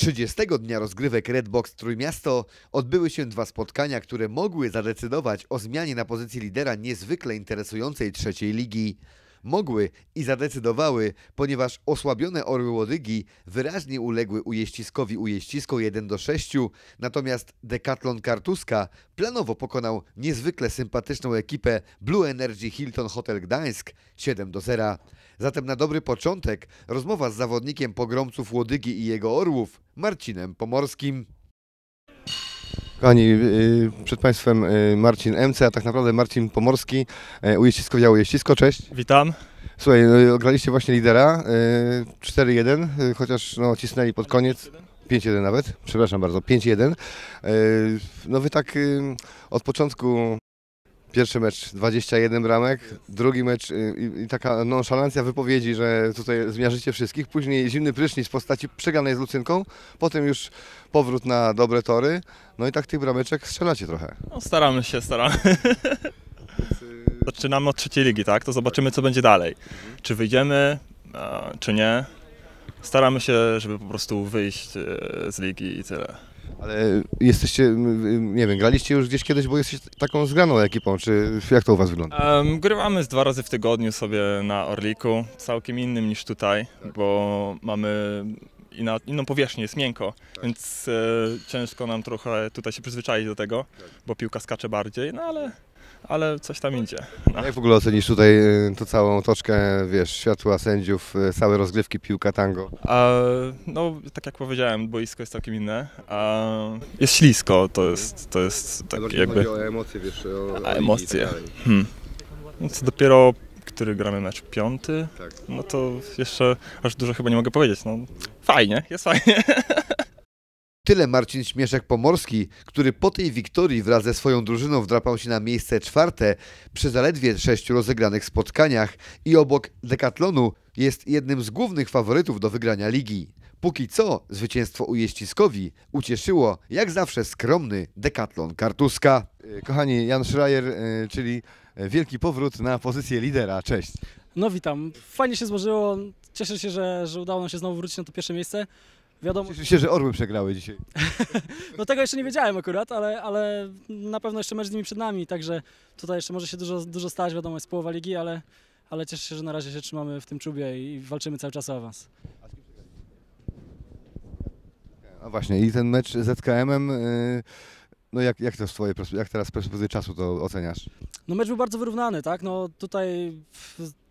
30 dnia rozgrywek Redbox Trójmiasto odbyły się dwa spotkania, które mogły zadecydować o zmianie na pozycji lidera niezwykle interesującej trzeciej ligi. Mogły i zadecydowały, ponieważ osłabione Orły Łodygi wyraźnie uległy ujeździskowi ujeździsko 1 do 6, natomiast Decathlon Kartuska planowo pokonał niezwykle sympatyczną ekipę Blue Energy Hilton Hotel Gdańsk 7 do 0. Zatem na dobry początek rozmowa z zawodnikiem pogromców Łodygi i jego Orłów, Marcinem Pomorskim. Kochani, y, przed Państwem y, Marcin MC, a tak naprawdę Marcin Pomorski, y, Ujeździsko Działo Jeździsko, cześć. Witam. Słuchaj, no, graliście właśnie lidera, y, 4-1, y, chociaż no, cisnęli pod koniec, 5-1 nawet, przepraszam bardzo, 5-1. Y, No wy tak od początku, pierwszy mecz 21 bramek, drugi mecz y, i, i taka nonszalancja wypowiedzi, że tutaj zmiażycie wszystkich, później zimny prysznic w postaci przegranej z Lucynką, potem już powrót na dobre tory, no i tak tych brameczek strzelacie trochę. No, staramy się, staramy. Zaczynamy od trzeciej ligi, tak? To zobaczymy, co będzie dalej. Czy wyjdziemy, czy nie. Staramy się, żeby po prostu wyjść e, z ligi i tyle. Ale jesteście, nie wiem, graliście już gdzieś kiedyś, bo jesteście taką zgraną ekipą, czy jak to u Was wygląda? Em, grywamy z dwa razy w tygodniu sobie na Orliku, całkiem innym niż tutaj, bo mamy inna, inną powierzchnię, jest miękko, więc e, ciężko nam trochę tutaj się przyzwyczaić do tego, bo piłka skacze bardziej, no ale, ale coś tam idzie. A jak w ogóle ocenisz tutaj y, tą całą otoczkę, wiesz, światła sędziów, y, całe rozgrywki, piłka, tango? A, no, tak jak powiedziałem, boisko jest całkiem inne. A, jest ślisko, to jest, to jest tak jakby. o emocje, wiesz, o, A, emocje. Hmm. No to dopiero, który gramy mecz piąty, Tak. no to jeszcze aż dużo chyba nie mogę powiedzieć. No, fajnie, jest fajnie. Tyle Marcin Śmieszek Pomorski, który po tej wiktorii wraz ze swoją drużyną wdrapał się na miejsce czwarte przy zaledwie sześciu rozegranych spotkaniach i obok Decathlonu jest jednym z głównych faworytów do wygrania ligi. Póki co zwycięstwo ujeździskowi ucieszyło jak zawsze skromny Decathlon Kartuska. Y, Kochani, Jan Schreier, y, czyli wielki powrót na pozycję lidera, cześć. No witam. Fajnie się złożyło. Cieszę się, że, że udało nam się znowu wrócić na to pierwsze miejsce. Wiadomo, Cieszę się, że Orły przegrały dzisiaj. no tego jeszcze nie wiedziałem akurat, ale, ale na pewno jeszcze mecz z nimi przed nami, także tutaj jeszcze może się dużo, dużo stać, wiadomo jest połowa ligi, ale, ale cieszę się, że na razie się trzymamy w tym czubie i walczymy cały czas o awans. A właśnie, i ten mecz z ZKM-em, y, no jak, jak to z twojej jak teraz z perspektywy czasu to oceniasz? No mecz był bardzo wyrównany, tak? No tutaj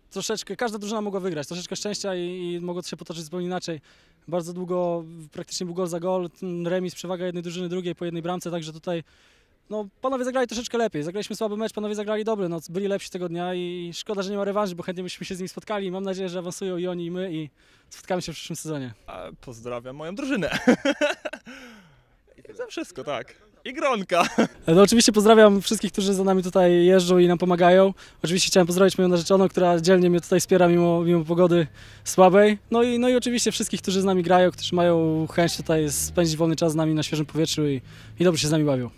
troszeczkę, każda drużyna mogła wygrać, troszeczkę szczęścia i, i mogło to się potoczyć zupełnie inaczej. Bardzo długo, praktycznie był gol za gol, remis, przewaga jednej drużyny, drugiej po jednej bramce, także tutaj no, panowie zagrali troszeczkę lepiej. Zagraliśmy słaby mecz, panowie zagrali dobry, no, byli lepsi tego dnia i szkoda, że nie ma rewanży, bo chętnie byśmy się z nimi spotkali. Mam nadzieję, że awansują i oni, i my i spotkamy się w przyszłym sezonie. A, pozdrawiam moją drużynę. I to wszystko, tak. I Gronka. No oczywiście pozdrawiam wszystkich, którzy za nami tutaj jeżdżą i nam pomagają. Oczywiście chciałem pozdrowić moją narzeczoną, która dzielnie mnie tutaj wspiera mimo, mimo pogody słabej. No i, no i oczywiście wszystkich, którzy z nami grają, którzy mają chęć tutaj spędzić wolny czas z nami na świeżym powietrzu i, i dobrze się z nami bawią.